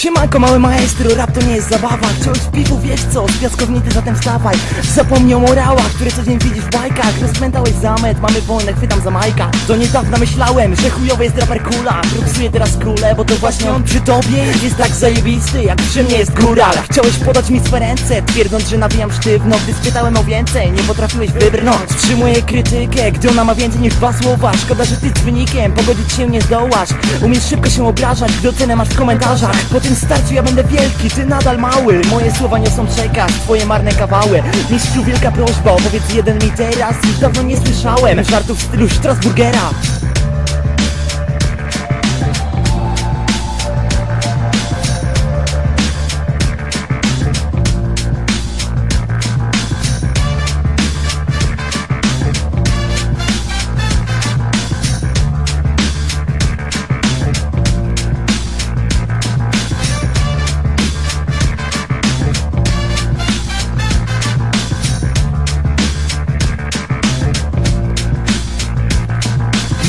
Siemanko mały maestro, rap to nie jest zabawa. Chciałeś piwu, wiesz co, z piaskownicy zatem wstawaj. Zapomnij o morałach, które co dzień widzisz w bajkach. Rozpętałeś zamet, mamy wojnę, chwytam za majka. Do niedawna myślałem, że chujowy jest raper kula. Propsuję teraz kule, bo to właśnie on przy tobie Jest tak zajebisty, jak przy mnie jest góral. Chciałeś podać mi swe ręce, twierdząc, że nawijam sztywno Gdy spytałem o więcej, nie potrafiłeś wybrnąć. Wstrzymuję krytykę, gdy ona ma więcej niż dwa słowa. Szkoda, że ty z wynikiem pogodzić się nie zdołasz. Umiesz szybko się obrażać, gdy ocenę masz w komentarzach. Po tym starciu ja będę wielki, ty nadal mały? Moje słowa nie są przekaz, twoje marne kawały. Mistrzu wielka prośba, opowiedz jeden mi teraz Już dawno nie słyszałem żartów w stylu Strasburgera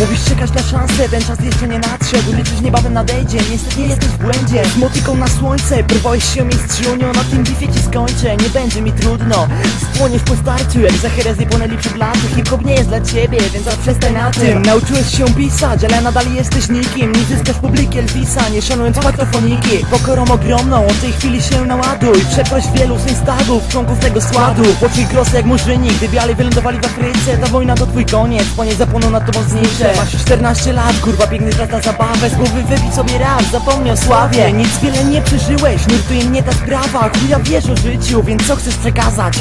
Mówisz czekasz na szansę, ten czas jeszcze nie nadszedł. Liczysz niebawem nadejdzie, niestety jesteś w błędzie. Z motyką na słońce, próbowałeś się mistrzunią Na tym bifie ci skończę, nie będzie mi trudno. Spłoniesz po starciu, jak za herezję płonęli przed laty. Hip-hop nie jest dla ciebie, więc zaprzestań na tym. Nauczyłeś się pisać, ale nadal jesteś nikim. Nie zyskasz publiki Elvisa, nie szanując paktofoniki Pokorą ogromną, od tej chwili się naładuj. Przeproś wielu stagów, członków tego składu. Poczuj krosę jak murzyni, gdy biali wylądowali w Afryce. Ta wojna to twój koniec, po niej zapłoną nad tobą znicze Masz 14 lat, kurwa biegniesz raz na zabawę Z głowy wybić sobie raz, zapomnij o sławie. Nic wiele nie przeżyłeś, nurtuje mnie ta sprawa. Chuja wiesz o życiu, więc co chcesz przekazać?